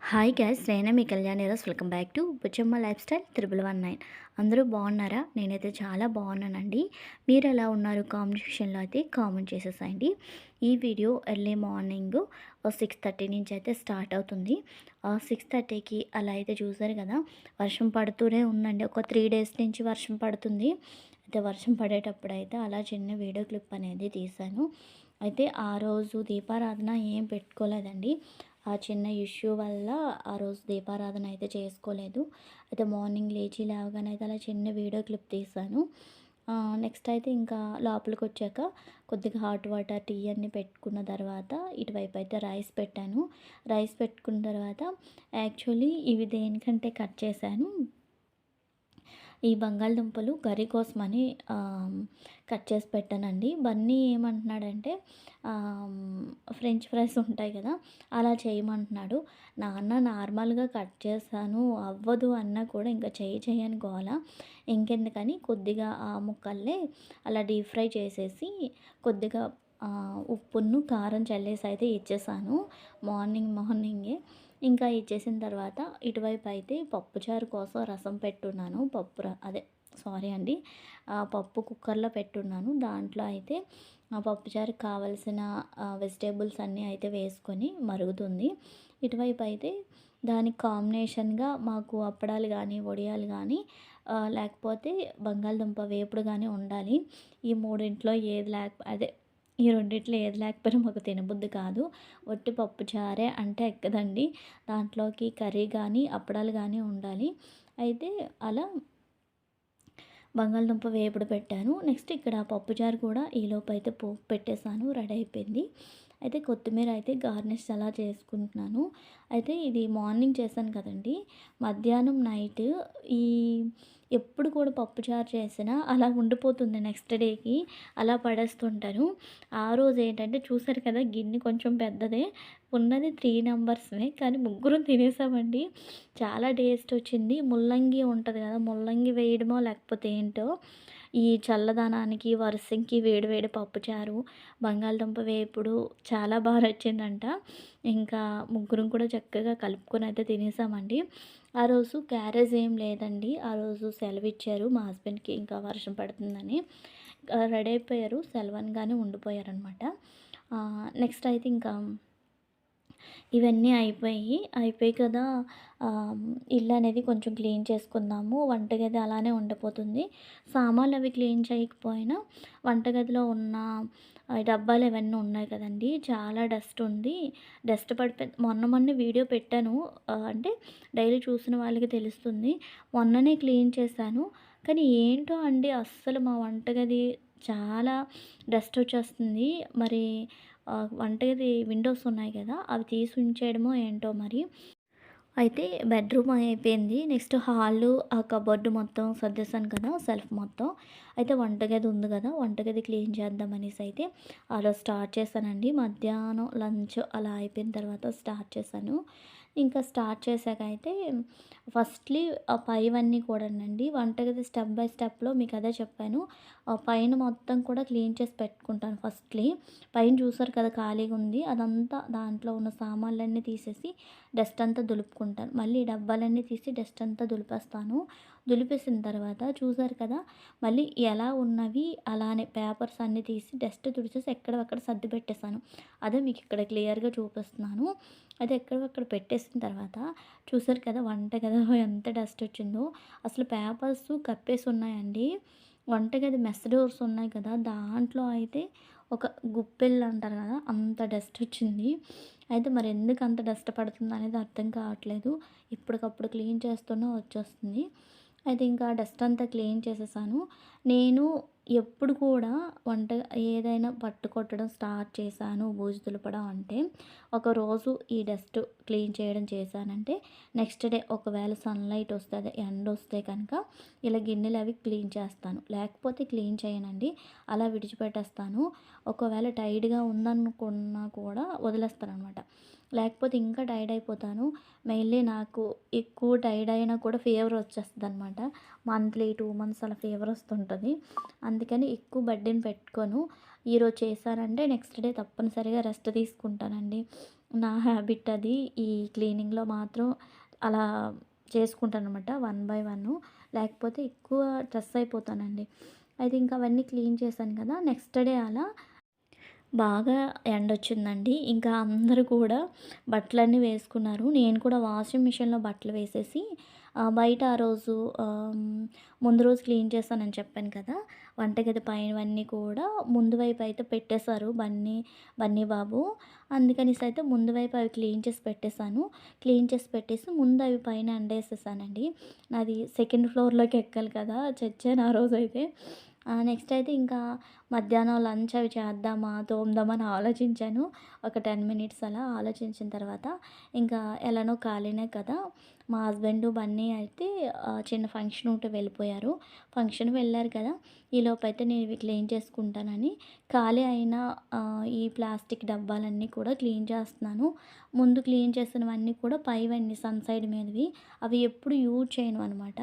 Hi gas నేనే మీ కళ్యాణ్ ఈరోజు welcome back to Bucchamma lifestyle triple one nine. అందరూ బాగున్నారా? నేనైతే చాలా బాగున్నానండి. మీరు ఎలా ఉన్నారు? కామెంట్ సెక్షన్లో అయితే కామెంట్ చేసేసాయండి. ఈ video early morning six thirty నుంచి అయితే స్టార్ట్ అవుతుంది. సిక్స్ థర్టీకి అలా అయితే చూసారు కదా వర్షం పడుతూనే ఉందండి. ఒక త్రీ డేస్ నుంచి వర్షం పడుతుంది. అయితే వర్షం పడేటప్పుడు అయితే అలా చిన్న వీడియో క్లిప్ అనేది తీశాను. అయితే ఆ రోజు దీపారాధన ఏం పెట్టుకోలేదండి. ఆ చిన్న ఇష్యూ వల్ల ఆ రోజు దీపారాధన అయితే చేసుకోలేదు. అయితే మార్నింగ్ లేచి లేవగానే అయితే అలా చిన్న వీడియో క్లిప్ తీసాను. నెక్స్ట్ అయితే ఇంకా లోపలికి వచ్చాక కొద్దిగా హాట్ వాటర్ టీ అన్ని పెట్టుకున్న తర్వాత ఇటువైపు అయితే రైస్ పెట్టాను. రైస్ పెట్టుకున్న తర్వాత యాక్చువల్లీ ఇవి దేనికంటే కట్ చేశాను? ఈ బంగాళదుంపలు కర్రీ కోసమని కట్ చేసి పెట్టానండి. బన్నీ ఏమంటున్నాడంటే ఫ్రెంచ్ ఫ్రైస్ ఉంటాయి కదా అలా చేయమంటున్నాడు. నాన్న నార్మల్గా కట్ చేస్తాను అవ్వదు అన్నా కూడా ఇంకా చేయి చేయని గోల. ఇంకెందుకని కొద్దిగా ఆ ముక్కల్లే అలా డీప్ ఫ్రై చేసేసి కొద్దిగా ఉప్పును కారం చల్లేసి అయితే ఇచ్చేసాను. మార్నింగ్ మార్నింగే ఇంకా ఇచ్చేసిన తర్వాత ఇటువైపు అయితే పప్పుచారు కోసం రసం పెట్టున్నాను. పప్పు అదే సారీ అండి. పప్పు కుక్కర్లో పెట్టున్నాను. దాంట్లో అయితే ఆ పప్పుచారుకి కావలసిన వెజిటేబుల్స్ అన్నీ అయితే వేసుకొని మరుగుతుంది. ఇటువైపు అయితే దానికి కాంబినేషన్గా మాకు అప్పడాలు కానీ వడియాలు కానీ లేకపోతే బంగాళదుంప వేపుడు కానీ ఉండాలి. ఈ మూడింట్లో ఏది లేక అదే ఈ రెండిట్లో ఏది లేకపోయినా మాకు తినబుద్ధి కాదు. ఒట్టి పప్పు చారే అంటే ఎక్కదండి. దాంట్లోకి కర్రీ కానీ అప్పడాలు కానీ ఉండాలి. అయితే అలా బంగాళదుంప వేపుడు పెట్టాను. నెక్స్ట్ ఇక్కడ పప్పుచారు కూడా ఈలోపు అయితే పో పెట్టేశాను. రెడీ అయిపోయింది. అయితే కొత్తిమీర అయితే గార్నిష్ అలా చేసుకుంటున్నాను. అయితే ఇది మార్నింగ్ చేశాను కదండి. మధ్యాహ్నం నైట్ ఈ ఎప్పుడు కూడా పప్పుచారు చేసినా అలా ఉండిపోతుంది నెక్స్ట్ డేకి. అలా పడేస్తుంటాను. ఆ రోజు ఏంటంటే చూసారు కదా గిన్నె కొంచెం పెద్దదే. ఉన్నది త్రీ నెంబర్స్నే కానీ ముగ్గురం తినేసామండి. చాలా టేస్ట్ వచ్చింది. ముల్లంగి ఉంటుంది కదా ముల్లంగి వేయడమో లేకపోతే ఏంటో. ఈ చల్లదనానికి వర్షంకి వేడివేడి పప్పుచారు బంగాళదుంప వేపుడు చాలా బాగా నచ్చిందంట. ఇంకా ముగ్గురం కూడా చక్కగా కలుపుకొని అయితే తినేసామండి. ఆ రోజు క్యారేజ్ ఏం లేదండి. ఆ రోజు సెలవు ఇచ్చారు మా హస్బెండ్కి ఇంకా వర్షం పడుతుందని. రెడీ అయిపోయారు సెలవన్గానే ఉండిపోయారనమాట నెక్స్ట్ అయితే ఇంకా ఇవన్నీ అయిపోయి అయిపోయి కదా ఇల్లు అనేది కొంచెం క్లీన్ చేసుకుందాము వంటగది అలానే ఉండిపోతుంది. సామాన్లు అవి క్లీన్ చేయకపోయినా వంటగదిలో ఉన్న డబ్బాలు ఇవన్నీ ఉన్నాయి కదండి చాలా డస్ట్ ఉంది. డస్ట్ పడిపోయి మొన్న మొన్న వీడియో పెట్టాను అంటే డైలీ చూసిన వాళ్ళకి తెలుస్తుంది. మొన్ననే క్లీన్ చేశాను కానీ ఏంటో అండి అస్సలు మా వంటగది చాలా డస్ట్ వచ్చేస్తుంది. మరి వంటగది విండోస్ ఉన్నాయి కదా అవి తీసి ఉంచేయడమో ఏంటో మరి. అయితే బెడ్రూమ్ అయిపోయింది. నెక్స్ట్ హాలు ఆ కబోర్డు మొత్తం సర్దేశాను కదా సెల్ఫ్ మొత్తం. అయితే వంటగది ఉంది కదా వంటగది క్లీన్ చేద్దాం అనేసి అయితే అలా స్టార్ట్ చేశానండి. మధ్యాహ్నం లంచ్ అలా అయిపోయిన తర్వాత స్టార్ట్ చేశాను. ఇంకా స్టార్ట్ చేశాక అయితే ఫస్ట్లీ ఆ పైవన్నీ కూడానండి. వంటగది స్టెప్ బై స్టెప్లో మీకు అదే చెప్పాను. ఆ పైన మొత్తం కూడా క్లీన్ చేసి పెట్టుకుంటాను ఫస్ట్లీ. పైన చూసారు కదా ఖాళీగా ఉంది. అదంతా దాంట్లో ఉన్న సామాన్లన్నీ తీసేసి డస్ట్ అంతా దులుపుకుంటాను. మళ్ళీ డబ్బాలన్నీ తీసి డస్ట్ అంతా దులిపేస్తాను. దులిపేసిన తర్వాత చూసారు కదా మళ్ళీ ఎలా ఉన్నవి అలానే పేపర్స్ అన్నీ తీసి డస్ట్ తుడిచేసి ఎక్కడక్కడ సర్ది పెట్టేశాను. అదే మీకు ఇక్కడ క్లియర్గా చూపిస్తున్నాను. అది ఎక్కడక్కడ పెట్టేసిన తర్వాత చూసారు కదా వంట కదా ఎంత డస్ట్ వచ్చిందో. అసలు పేపర్స్ కప్పేసి ఉన్నాయండి. వంటగది మెస్ డోర్స్ ఉన్నాయి కదా. దాంట్లో అయితే ఒక గుప్పెళ్ళు అంటారు కదా అంత డస్ట్ వచ్చింది. అయితే మరి ఎందుకు అంత డస్ట్ పడుతుంది అనేది అర్థం కావట్లేదు. ఇప్పటికప్పుడు క్లీన్ చేస్తూనే వచ్చేస్తుంది. అయితే ఇంకా డస్ట్ అంతా క్లీన్ చేసేసాను. నేను ఎప్పుడు కూడా వంట ఏదైనా పట్టుకొట్టడం స్టార్ట్ చేశాను బూజు దులపడం అంటే ఒకరోజు ఈ డస్ట్ క్లీన్ చేయడం చేశానంటే నెక్స్ట్ డే ఒకవేళ సన్లైట్ వస్తుంది ఎండ వస్తే కనుక ఇలా గిన్నెలు అవి క్లీన్ చేస్తాను. లేకపోతే క్లీన్ చేయనండి అలా విడిచిపెట్టేస్తాను. ఒకవేళ టైడ్గా ఉందనుకున్నా కూడా వదిలేస్తాను అనమాట లేకపోతే ఇంకా టైర్డ్ అయిపోతాను. మెయిన్లీ నాకు ఎక్కువ టైర్డ్ అయినా కూడా ఫీవర్ వచ్చేస్తుంది అనమాట మంత్లీ టూ మంత్స్ అలా ఫీవర్ వస్తుంటుంది. అందుకని ఎక్కువ బడ్డీని పెట్టుకోను. ఈరోజు చేశానంటే నెక్స్ట్ డే తప్పనిసరిగా రెస్ట్ తీసుకుంటానండి. నా హ్యాబిట్ అది. ఈ క్లీనింగ్లో మాత్రం అలా చేసుకుంటాను అనమాట వన్ బై వన్. లేకపోతే ఎక్కువ స్ట్రెస్ అయిపోతానండి. అయితే ఇంకా అవన్నీ క్లీన్ చేశాను కదా నెక్స్ట్ డే అలా బాగా ఎండ వచ్చిందండి ఇంకా అందరూ కూడా బట్టలన్నీ వేసుకున్నారు. నేను కూడా వాషింగ్ మిషన్లో బట్టలు వేసేసి బయట ఆ రోజు ముందు రోజు క్లీన్ చేస్తానని చెప్పాను కదా. వంటగది పైనవన్నీ కూడా ముందు వైపు అయితే పెట్టేశారు బన్నీ బన్నీ బాబు. అందుకనేసి అయితే ముందు వైపు అవి క్లీన్ చేసి పెట్టేశాను. క్లీన్ చేసి పెట్టేసి ముందు అవి పైన అండేసేసానండి నాది సెకండ్ ఫ్లోర్లోకి ఎక్కాలి కదా చచ్చాను ఆ రోజు అయితే నెక్స్ట్ అయితే ఇంకా మధ్యాహ్నం లంచ్ అవి చేద్దామా తోముదామని ఆలోచించాను. ఒక టెన్ మినిట్స్ అలా ఆలోచించిన తర్వాత ఇంకా ఎలానో ఖాళీనే కదా మా హస్బెండ్ బన్నీ అయితే చిన్న ఫంక్షన్ ఉంటే వెళ్ళిపోయారు. ఫంక్షన్ వెళ్ళారు కదా ఈలోపు అయితే నేను ఇవి క్లీన్ చేసుకుంటానని. ఖాళీ అయిన ఈ ప్లాస్టిక్ డబ్బాలన్నీ కూడా క్లీన్ చేస్తున్నాను. ముందు క్లీన్ చేసినవన్నీ కూడా పైవన్నీ సన్ సైడ్ మీదవి అవి ఎప్పుడు యూజ్ చేయను అనమాట.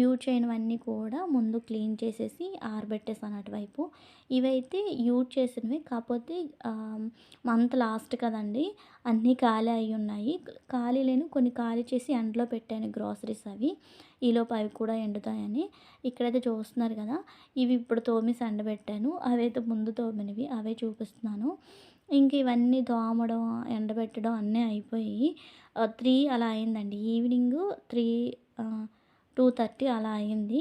యూజ్ చేయనివన్నీ కూడా ముందు క్లీన్ చేసేసి ఆరబెట్టేసాను అటువైపు. ఇవైతే యూజ్ చేసినవి. కాకపోతే మంత్ లాస్ట్ కదండి అన్నీ ఖాళీ అయి ఉన్నాయి. ఖాళీ లేని కొన్ని ఖాళీ చేసి ఎండలో పెట్టాను గ్రాసరీస్ అవి. ఈలోపు అవి కూడా ఎండుతాయని. ఇక్కడైతే చూస్తున్నారు కదా ఇవి ఇప్పుడు తోమేసి ఎండబెట్టాను అవైతే ముందు తోమినవి అవే చూపిస్తున్నాను. ఇంక ఇవన్నీ దోమడం ఎండబెట్టడం అన్నీ అయిపోయి త్రీ అలా అయిందండి. ఈవినింగ్ త్రీ టూ థర్టీ అలా అయింది.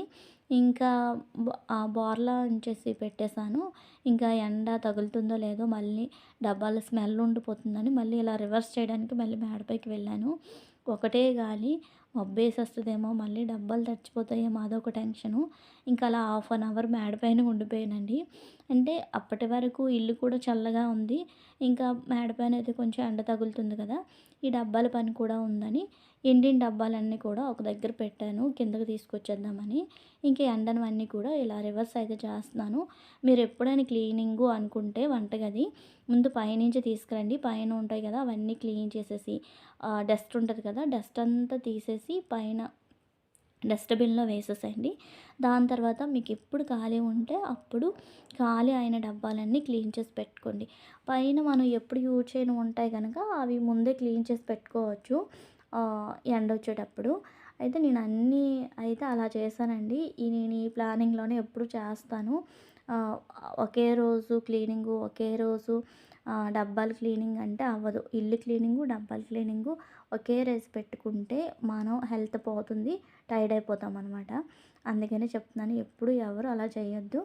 ఇంకా ఆ బోర్లా ఉంచేసి పెట్టేశాను. ఇంకా ఎండ తగులుతుందో లేదో మళ్ళీ డబ్బాల స్మెల్ ఉండిపోతుందని మళ్ళీ ఇలా రివర్స్ చేయడానికి మళ్ళీ మేడపైకి వెళ్ళాను. ఒకటే గాలి మబ్బేసేస్తుందేమో మళ్ళీ డబ్బాలు తడిచిపోతాయేమో అదొక టెన్షను. ఇంకా అలా హాఫ్ అన్ అవర్ మేడపైన ఉండిపోయానండి. అంటే అప్పటి వరకు ఇల్లు కూడా చల్లగా ఉంది. ఇంకా మేడపైన అయితే కొంచెం ఎండ తగులుతుంది కదా ఈ డబ్బాల పని కూడా ఉందని ఎండిన డబ్బాలన్నీ కూడా ఒక దగ్గర పెట్టాను కిందకి తీసుకొచ్చేద్దామని. ఇంకా ఎండనవన్నీ కూడా ఇలా రివర్స్ అయితే చేస్తున్నాను. మీరు ఎప్పుడైనా క్లీనింగ్ అనుకుంటే వంటగది ముందు పైనుంచి తీసుకురండి. పైన ఉంటాయి కదా అవన్నీ క్లీన్ చేసేసి డస్ట్ ఉంటుంది కదా డస్ట్ అంతా తీసేసి పైన డస్ట్బిన్లో వేసేసేయండి. దాని తర్వాత మీకు ఎప్పుడు ఖాళీ ఉంటే అప్పుడు ఖాళీ అయిన డబ్బాలన్నీ క్లీన్ చేసి పెట్టుకోండి. పైన మనం ఎప్పుడు యూజ్ చేయని ఉంటాయి కనుక అవి ముందే క్లీన్ చేసి పెట్టుకోవచ్చు. ఎండ వచ్చేటప్పుడు అయితే నేను అన్నీ అయితే అలా చేశానండి. ఈ నేను ఈ ప్లానింగ్లోనే ఎప్పుడు చేస్తాను. ఒకే రోజు క్లీనింగు ఒకే రోజు డబ్బాలు క్లీనింగ్ అంటే అవ్వదు. ఇల్లు క్లీనింగు డబ్బాలు క్లీనింగు ఒకే రేస్ పెట్టుకుంటే మనం హెల్త్ పోతుంది టైర్డ్ అయిపోతాం అనమాట అందుకనే చెప్తున్నాను ఎప్పుడు ఎవరు అలా చేయొద్దు.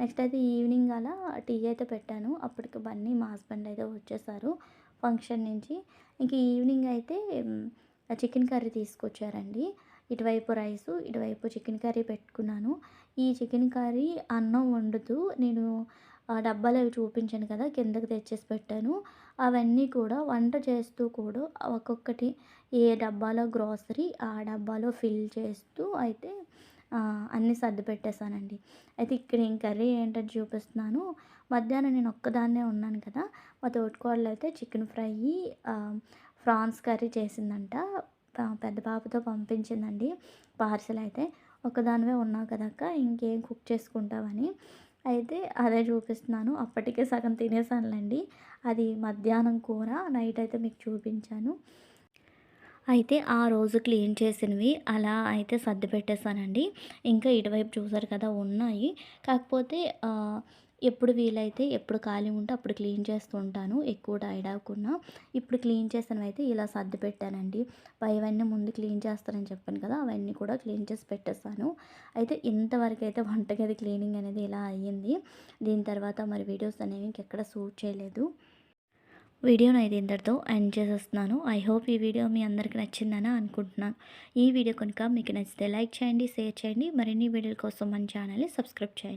నెక్స్ట్ అయితే ఈవినింగ్ అలా టీ అయితే పెట్టాను. అప్పటికి బన్నీ మా హస్బెండ్ అయితే వచ్చేసారు ఫంక్షన్ నుంచి. ఇంక ఈవినింగ్ అయితే చికెన్ కర్రీ తీసుకొచ్చారండి. ఇటువైపు రైసు ఇటువైపు చికెన్ కర్రీ పెట్టుకున్నాను. ఈ చికెన్ కర్రీ అన్నం వండుతూ నేను డబ్బాలు అవి చూపించాను కదా కిందకి తెచ్చేసి పెట్టాను. అవన్నీ కూడా వంట చేస్తూ కూడా ఒక్కొక్కటి ఏ డబ్బాలో గ్రాసరీ ఆ డబ్బాలో ఫిల్ చేస్తూ అయితే అన్నీ సర్ది పెట్టేశానండి. అయితే ఇక్కడ ఏం కర్రీ ఏంటని చూపిస్తున్నాను. మధ్యాహ్నం నేను ఒక్కదాన్నే ఉన్నాను కదా మా తోటికోడలు అయితే చికెన్ ఫ్రై ఫ్రాన్స్ కర్రీ చేసిందంట. పెద్ద పాపతో పంపించిందండి. పార్సిల్ అయితే. ఒకదానివే ఉన్నావు కదక్క ఇంకేం కుక్ చేసుకుంటావని. అయితే అదే చూపిస్తున్నాను. అప్పటికే సగం తినేసానులేండి. అది మధ్యాహ్నం కూర నైట్ అయితే మీకు చూపించాను. అయితే ఆ రోజు క్లీన్ చేసినవి అలా అయితే సర్ది పెట్టేశానండి. ఇంకా ఇటువైపు చూసారు కదా ఉన్నాయి. కాకపోతే ఎప్పుడు వీలైతే ఎప్పుడు ఖాళీ ఉంటే అప్పుడు క్లీన్ చేస్తూ ఉంటాను. ఎక్కువ టైర్డ్ అవ్వకుండా ఇప్పుడు క్లీన్ చేసినవి అయితే ఇలా సర్ది పెట్టానండి. పైవన్నీ ముందు క్లీన్ చేస్తానని చెప్పాను కదా అవన్నీ కూడా క్లీన్ చేసి పెట్టేస్తాను అయితే ఇంతవరకు అయితే వంటగది క్లీనింగ్ అనేది ఇలా అయ్యింది. దీని తర్వాత మరి వీడియోస్ అనేవి ఇంకెక్కడ షూట్ చేయలేదు. వీడియోను అయితే ఇంతటితో ఎండ్ చేసేస్తున్నాను. ఐ హోప్ ఈ వీడియో మీ అందరికి నచ్చిందని అనుకుంటున్నాను. ఈ వీడియో కనుక మీకు నచ్చితే లైక్ చేయండి షేర్ చేయండి. మరిన్ని వీడియోల కోసం మన ఛానల్ని సబ్స్క్రైబ్ చేయండి.